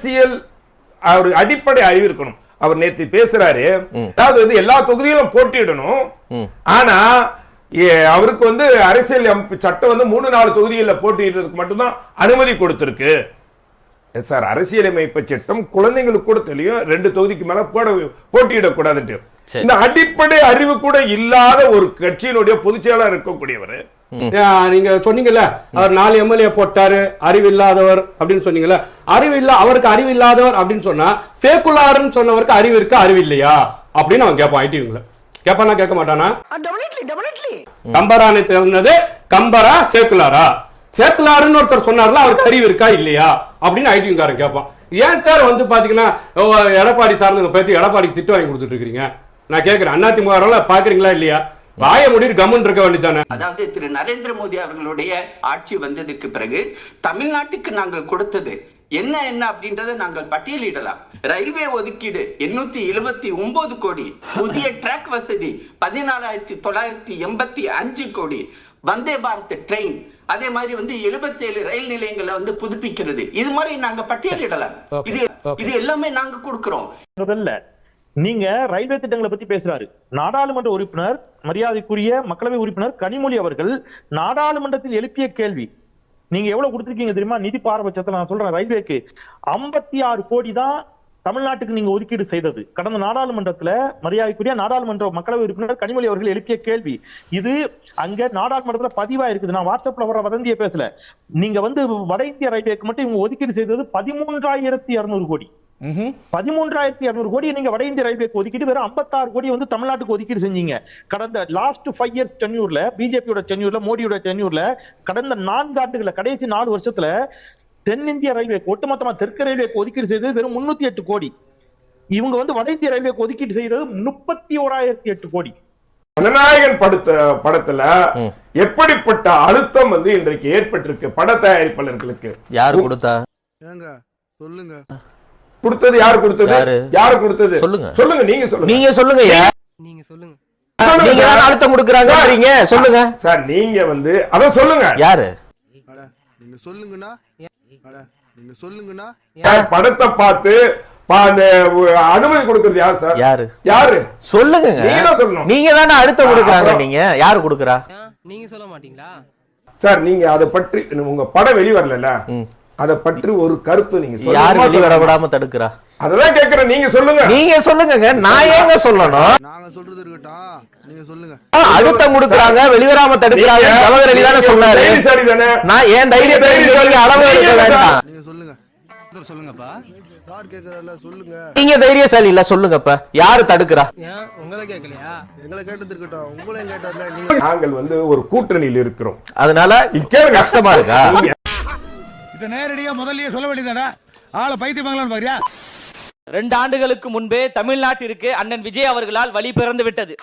அரசியல் அவர் அடிப்படை அறிவு இருக்கணும். அவர் நேத்து பேசுறாரு. அதாவது வந்து எல்லா தொகுதியிலும் போட்டியிடணும். ஆனா அவருக்கு வந்து அரசியல் அமைப்பு சட்டம் வந்து மூணு நாலு தொகுதிகளில் போட்டியிடுறதுக்கு மட்டும்தான் அனுமதி கொடுத்திருக்கு. சார் அரசியலமைப்பு சட்டம் குழந்தைங்களுக்கு கூட தெரியும். ரெண்டு தொகுதிக்கு மேல போட போட்டியிடக்கூடாதுன்ட்டு. இந்த அடிப்படை அறிவு கூட இல்லாத ஒரு கட்சியினுடைய பொதுச் செயலாளர் இருக்கக்கூடியவர் நீங்க சொன்னீங்கல்ல அவர் நாலு எம்எல்ஏ போட்டாரு அறிவில்லாதவர் அப்படின்னு சொன்னீங்கல்ல அறிவில்லா அவருக்கு அறிவில்லாதவர் அப்படின்னு சொன்னா சேக்குலார்னு சொன்னவருக்கு அறிவு இருக்கா அறிவு இல்லையா? அப்படின்னு அவன் கேட்பான் ஐடிவிங்கள கேட்பானா கேட்க மாட்டானா? கம்பரானை சொன்னது கம்பரா சேக்குலாரா சேக்குலாருன்னு ஒருத்தர் சொன்னார்ல அவருக்கு அறிவு இருக்கா இல்லையா? அப்படின்னு ஐடிவிங்காரன் கேட்பான் ஏன் சார் வந்து பாத்தீங்கன்னா எடப்பாடி சார்ந்த பேச்சு எடப்பாடிக்கு திட்டு வாங்கி கொடுத்துட்டு இருக்கீங்க நான் கேட்கிறேன் அதிமுக பாக்குறீங்களா இல்லையா? வாய முடிட்டு கம்முன்னு இருக்க வேண்டியதானே அதாவது திரு நரேந்திர மோடி அவர்களுடைய ஆட்சி வந்ததுக்கு பிறகு தமிழ்நாட்டுக்கு நாங்கள் கொடுத்தது என்ன என்ன அப்படின்றத நாங்கள் பட்டியலிடலாம். ரயில்வே ஒதுக்கீடு எண்ணூத்தி எழுபத்தி ஒன்பது கோடி புதிய ட்ராக் வசதி பதினாலாயிரத்தி தொள்ளாயிரத்தி எண்பத்தி அஞ்சு கோடி வந்தே பாரத் ட்ரெயின் அதே மாதிரி வந்து 77 ரயில் நிலையங்களை வந்து புதுப்பிக்கிறது. இது மாதிரி நாங்க பட்டியலிடலாம். இது இது எல்லாமே நாங்க கொடுக்கிறோம். முதல்ல நீங்க ரயில்வே திட்டங்களை பத்தி பேசுறாரு. நாடாளுமன்ற உறுப்பினர் மரியாதைக்குரிய மக்களவை உறுப்பினர் கனிமொழி அவர்கள் நாடாளுமன்றத்தில் எழுப்பிய கேள்வி. நீங்க எவ்வளவு கொடுத்திருக்கீங்க தெரியுமா? நிதி பாரபட்சத்தை நான் சொல்றேன் ரயில்வேக்கு. ஐம்பத்தி ஆறு கோடி தான் தமிழ்நாட்டுக்கு நீங்க ஒதுக்கீடு செய்தது. கடந்த நாடாளுமன்றத்துல மரியாதைக்குரிய நாடாளுமன்ற மக்களவை உறுப்பினர் கனிமொழி அவர்கள் எழுப்பிய கேள்வி. இது அங்க நாடாளுமன்றத்துல பதிவா இருக்குது நான் வாட்ஸ்அப்ல வர வதந்திய பேசல. நீங்க வந்து வட இந்திய ரயில்வேக்கு மட்டும் இவங்க ஒதுக்கீடு செய்தது பதிமூன்றாயிரத்தி இருநூறு கோடி. பதிமூன்றாயிரத்தி இருநூறு கோடி நீங்க வட இந்திய ரயில்வேக்கு ஒதுக்கீடு வெறும் 56 கோடி வந்து தமிழ்நாட்டுக்கு ஒதுக்கீடு செஞ்சீங்க. கடந்த லாஸ்ட் ஃபைவ் இயர்ஸ் டென்யூர்ல பிஜேபியோட டென்யூர்ல மோடியோட டென்யூர்ல கடந்த நான்கு ஆண்டுகள கடைசி நாலு வருஷத்துல தென்னிந்திய ரயில்வே ஒட்டுமொத்தமா தெற்கு ரயில்வேக்கு ஒதுக்கீடு செய்தது வெறும் முன்னூத்தி எட்டு கோடி. இவங்க வந்து வட இந்திய ரயில்வேக்கு ஒதுக்கீடு செய்தது முப்பத்தி ஓராயிரத்தி எட்டு கோடி. ஜனநாயகன் படுத்த படத்துல எப்படிப்பட்ட அழுத்தம் வந்து இன்றைக்கு ஏற்பட்டிருக்கு பட தயாரிப்பாளர்களுக்கு? யாரு கொடுத்தா? ஏங்க சொல்லுங்க. கொடுத்தது யாரு கொடுத்தது? யாரு? யாரு கொடுத்தது? சொல்லுங்க. சொல்லுங்க நீங்க சொல்லுங்க. நீங்க சொல்லுங்க. நீங்க சொல்லுங்க. நீங்க சார். தானே அழுத்தம் கொடுக்குறாங்க சொல்லுங்க. சார் நீங்க வந்து அத சொல்லுங்க. யாரு? அட நீங்க சொல்லுங்கண்ணா அட நீங்க சொல்லுங்கண்ணா சார், படத்தை பார்த்து அனுமதி கொடுக்கறது யார் சார்? யாரு? யாரு? சொல்லுங்க நீங்க தான் சொல்லணும். நீங்க தானே அழுத்தம் கொடுக்குறாங்க. நீங்க. யாரு கொடுக்குறா? நீங்க சொல்ல மாட்டீங்களா? சார் நீங்க அதை பற்றி உங்க படம் வெளிவரல அதை பற்றி ஒரு கருத்து நீங்க யாரு வெளிவர? விடாம தடுக்கிறா? அததான் கேக்குறேன் நீங்க சொல்லுங்க. நீங்க சொல்லுங்க நான் ஏங்க சொல்லணும்? நாங்க சொல்றது இருக்கட்டும். நீங்க சொல்லுங்க. அழுத்தம் கொடுக்குறாங்க. வெளிவராம தடுக்கிறாங்க. அலி தானே சொன்னாரு? நான் ஏன் தைரியத்தை அளவு எடுக்க வேண்டாம். நீங்க சொல்லுங்க. சொல்லுங்கப்பா. சார் கேக்குறல சொல்லுங்க. நீங்க தைரியசாலி இல்ல சொல்லுங்கப்ப. யாரு தடுக்கிறா? ஏன்? உங்களை கேட்கலையா எங்களை கேட்டது இருக்கட்டும். உங்களையும் கேட்டார்ல நீங்க நாங்கள் வந்து ஒரு கூட்டணியில் இருக்கிறோம். அதனால. கஷ்டமா இருக்கா? இதை நேரடியா முதல்லயே சொல்ல வேண்டியதாடா ஆளை பைத்தியமாங்களான்னு பாரியா ரெண்டு ஆண்டுகளுக்கு முன்பே தமிழ்நாட்டிற்கு அண்ணன் விஜய் அவர்களால் வழி பிறந்து விட்டது.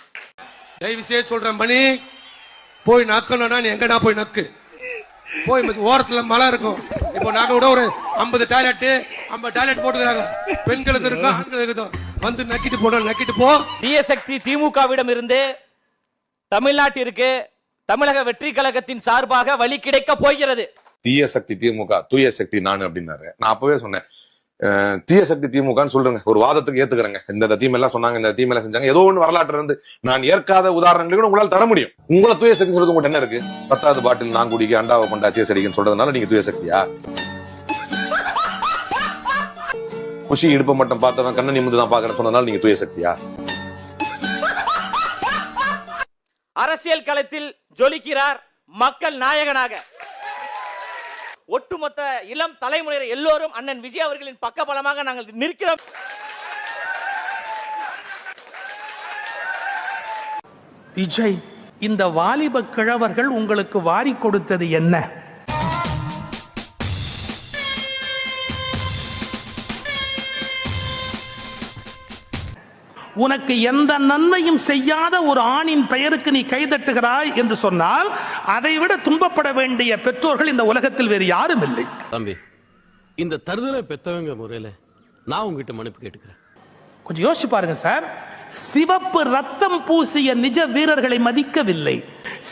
தயவு செய்து சொல்றேன் மணி. போய் நக்கணும்னா நீ எங்கடா போய் நக்கு? போய் ஓரத்துல மலை இருக்கும். இப்போ நாங்க கூட ஒரு 50 டாய்லெட் 50 டாய்லெட் போட்டுக்கிறாங்க. பெண்களுக்கு இருக்கும் ஆண்களுக்கு இருக்கும் வந்து நக்கிட்டு போனோம் நக்கிட்டு போ. தீய சக்தி திமுகவிடம் இருந்து தமிழ்நாட்டிற்கு தமிழக வெற்றி கழகத்தின் சார்பாக வழி கிடைக்க போகிறது. தீய சக்தி திமுக தூய சக்தி நான் அப்படின்னாரு. நான் அப்பவே சொன்னேன். தீய சக்தி திமுகன்னு சொல்றேங்க ஒரு வாதத்துக்கு ஏத்துக்கிறேங்க. இந்த தீமை தீமெல்லாம் சொன்னாங்க இந்த தீமெல்லாம் செஞ்சாங்க. ஏதோ ஒன்று வரலாற்று இருந்து நான் ஏற்காத உதாரணங்களை கூட உங்களால் தர முடியும். உங்களை தூய சக்தி சொல்றது உங்கள்ட்ட என்ன இருக்கு? பத்தாவது பாட்டில் நான் குடிக்க அண்டாவை கொண்டா சேஸ் அடிக்கன்னு சொல்றதுனால நீங்க தூய சக்தியா? குஷி இடுப்ப மட்டும் பார்த்தவன் கண்ணன் நிமிந்து தான் பாக்குறேன் சொன்னதுனால நீங்க தூய சக்தியா? அரசியல் களத்தில் ஜொலிக்கிறார் மக்கள் நாயகனாக. ஒட்டுமொத்த இளம் தலைமுறையினர் எல்லோரும் அண்ணன் விஜய் அவர்களின் பக்கபலமாக நாங்கள் நிற்கிறோம். விஜய் இந்த வாலிப கிழவர்கள் உங்களுக்கு வாரி கொடுத்தது என்ன? உனக்கு எந்த நன்மையும் செய்யாத ஒரு ஆணின் பெயருக்கு நீ கைதட்டுகிறாய் என்று சொன்னால் அதைவிட துன்பப்பட வேண்டிய பெற்றோர்கள் இந்த உலகத்தில் வேறு யாரும் இல்லை. தம்பி இந்த தருதலை பெத்தவங்க முறையில நான் உங்ககிட்ட மன்னிப்பு கேட்டுக்கிறேன். கொஞ்சம் யோசிச்சு பாருங்க சார். சிவப்பு ரத்தம் பூசிய நிஜ வீரர்களை மதிக்கவில்லை.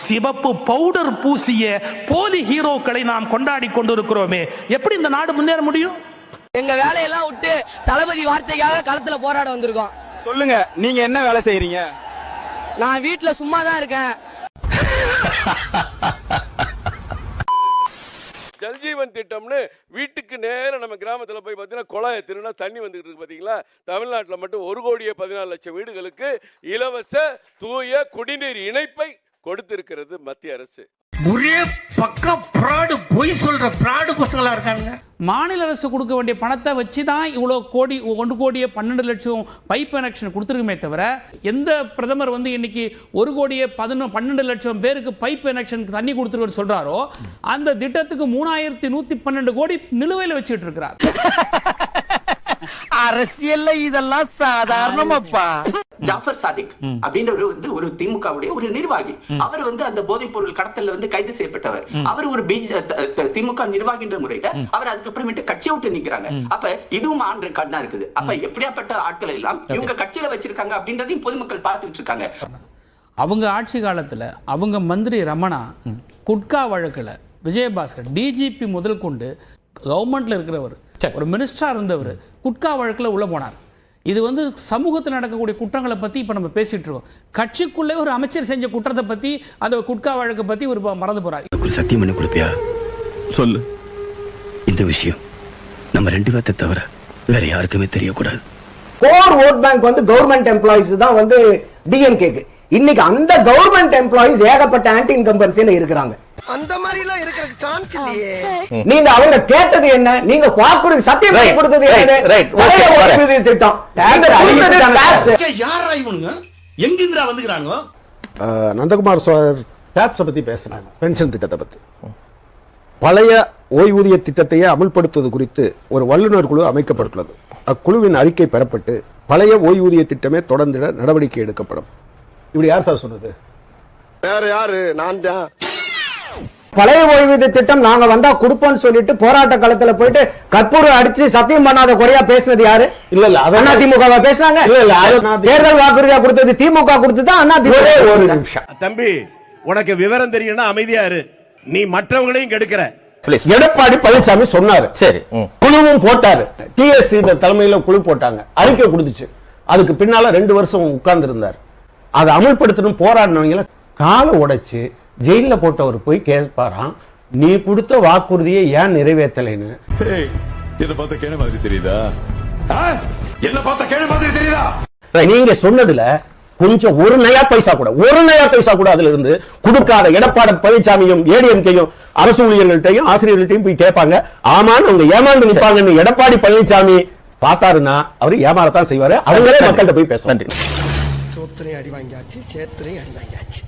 சிவப்பு பவுடர் பூசிய போலி ஹீரோக்களை நாம் கொண்டாடி கொண்டிருக்கிறோமே. எப்படி இந்த நாடு முன்னேற முடியும்? எங்க வேலையெல்லாம் விட்டு தளபதி வார்த்தைக்காக களத்துல போராட வந்திருக்கோம். சொல்லுங்க நீங்க என்ன வேலை செய்யறீங்க நான் வீட்டுல சும்மா தான் இருக்கேன். ஜல்ஜீவன் திட்டம்னு வீட்டுக்கு நேரா நம்ம கிராமத்துல போய் பார்த்தீங்கன்னா குழாயை திருநா தண்ணி வந்துகிட்டு இருக்கு பாத்தீங்களா? தமிழ்நாட்டுல மட்டும் ஒரு கோடியே பதினாலு லட்சம் வீடுகளுக்கு இலவச தூய குடிநீர் இணைப்பை கொடுத்திருக்கிறது மத்திய அரசு. ஒரே பக்க பிராடு பொய் சொல்ற பிராடு பசங்களா இருக்காங்க மாநில அரசு கொடுக்க வேண்டிய பணத்தை வச்சு தான் இவ்வளோ கோடி ஒன்று கோடியே பன்னெண்டு லட்சம் பைப் கனெக்ஷன் கொடுத்துருக்குமே தவிர எந்த பிரதமர் வந்து இன்னைக்கு ஒரு கோடியே பதினொன்று பன்னெண்டு லட்சம் பேருக்கு பைப் கனெக்ஷனுக்கு தண்ணி கொடுத்துருக்குன்னு சொல்றாரோ அந்த திட்டத்துக்கு மூணாயிரத்தி நூற்றி பன்னெண்டு கோடி நிலுவையில் வச்சுட்டு இருக்கிறார். அரசியல்ல இதெல்லாம் சாதாரணமாப்பா. ஜாஃபர் சாதிக் அப்படின்றவர் வந்து ஒரு திமுகவுடைய ஒரு நிர்வாகி. அவர் வந்து அந்த போதைப் பொருள் கடத்தல்ல வந்து கைது செய்யப்பட்டவர். அவர் ஒரு பிஜ திமுக நிர்வாகின்ற முறையில அவர் அதுக்கப்புறமேட்டு கட்சியை விட்டு நிக்கிறாங்க அப்ப இதுவும் ஆன் ரெக்கார்ட் தான் இருக்குது. அப்ப எப்படியாப்பட்ட ஆட்கள் எல்லாம் இவங்க கட்சியில வச்சிருக்காங்க அப்படின்றதையும் பொதுமக்கள் பார்த்துட்டு இருக்காங்க. அவங்க ஆட்சி காலத்துல அவங்க மந்திரி ரமணா குட்கா வழக்குல விஜயபாஸ்கர் டிஜிபி முதல் கொண்டு கவர்மெண்ட்ல இருக்கிறவர். ஒரு மினிஸ்டரா இருந்தவர். குட்கா வழக்குல உள்ள போனார். இது வந்து சமூகத்தில் நடக்கக்கூடிய குற்றங்களை பத்தி இப்ப நம்ம பேசிட்டு இருக்கோம். கட்சிக்குள்ளே ஒரு அமைச்சர் செஞ்ச குற்றத்தை பத்தி அந்த குட்கா வழக்கை பத்தி ஒரு மறந்து போறாரு. ஒரு சத்தியம் பண்ணி கொடுப்பியா? சொல்லு. இந்த விஷயம் நம்ம ரெண்டு பேர்த்த தவிர வேற யாருக்குமே தெரியக்கூடாது. கோர் ஓட் பேங்க் வந்து கவர்மெண்ட் எம்ப்ளாயிஸ் தான் வந்து டிஎம்கேக்கு இன்னைக்கு அந்த கவர்மெண்ட் எம்ப்ளாயிஸ் ஏகப்பட்ட ஆன்டி இன்கம்பன்சில இருக்கிறாங்க. அந்த மாதிரி எல்லாம் இருக்கிறதுக்கு சான்ஸ் இல்லையே. நீங்க அவங்க கேட்டது என்ன? நீங்க வாக்குறுதி சத்தியம் கொடுத்தது திட்டம். யாரா இவனுங்க? எங்கிந்திரா வந்துக்கிறாங்க நந்தகுமார் சார் டேப்ஸை பத்தி பேசுறாங்க. பென்ஷன் திட்டத்தை பத்தி. பழைய ஓய்வூதிய திட்டத்தையே அமல்படுத்துவது குறித்து ஒரு வல்லுநர் குழு அமைக்கப்பட்டுள்ளது. அக்குழுவின் அறிக்கை பெறப்பட்டு பழைய ஓய்வூதிய திட்டமே தொடர்ந்திட நடவடிக்கை எடுக்கப்படும். இப்படி யார் சார் சொன்னது வேற யாரு? நான் தான். பழைய ஓய்வூதிய திட்டம் நாங்க வந்தா கொடுப்போம்னு சொல்லிட்டு போராட்ட காலத்துல போயிட்டு கற்பூரம் அடிச்சு சத்தியம் பண்ணாத குறையா பேசினது யாரு? இல்ல இல்ல அண்ணா அதான் திமுக பேசினாங்க? இல்ல, இல்ல, தேர்தல் வாக்குறுதியா கொடுத்தது திமுக கொடுத்தது அண்ணா திமுக ஒரு. நிமிஷம். தம்பி உனக்கு விவரம் தெரியும்னா அமைதியா இரு. நீ மற்றவங்களையும் கெடுக்கிற. எடப்பாடி பழனிசாமி சொன்னாரு. சரி. குழுவும் போட்டாரு. டிஎஸ் தலைமையில குழு போட்டாங்க. அறிக்கை கொடுத்துச்சு. அதுக்கு பின்னால ரெண்டு வருஷம் உட்கார்ந்து இருந்தார் அதை அமல்படுத்தணும் போராடினவங்கள காலை உடைச்சு ஜெயில போட்டவர் போய் கேட்பாராம் நீ கொடுத்த வாக்குறுதியை ஏன் நிறைவேற்றலைன்னு? என்ன பார்த்தா கேன மாதிரி தெரியுதா? என்ன பார்த்தா கேன மாதிரி தெரியுதா? நீங்க சொன்னதுல கொஞ்சம் ஒரு நயா பைசா கூட ஒரு நயா பைசா கூட அதுல இருந்து கொடுக்காத எடப்பாடி பழனிசாமியும் ஏடிஎம்கேயும் அரசு ஊழியர்கள்ட்டையும் ஆசிரியர்கள்ட்டையும் போய் கேட்பாங்க. ஆமான்னு அவங்க ஏமாந்து நிற்பாங்கன்னு எடப்பாடி பழனிசாமி பார்த்தாருன்னா அவரு ஏமாறத்தான் செய்வாரு. அவங்களே மக்கள்கிட்ட போய் பேசுவாங்க. நன்றி சோத்திரையும் அடி வாங்கியாச்சு சேத்திரையும் அடி வாங்கியாச்சு.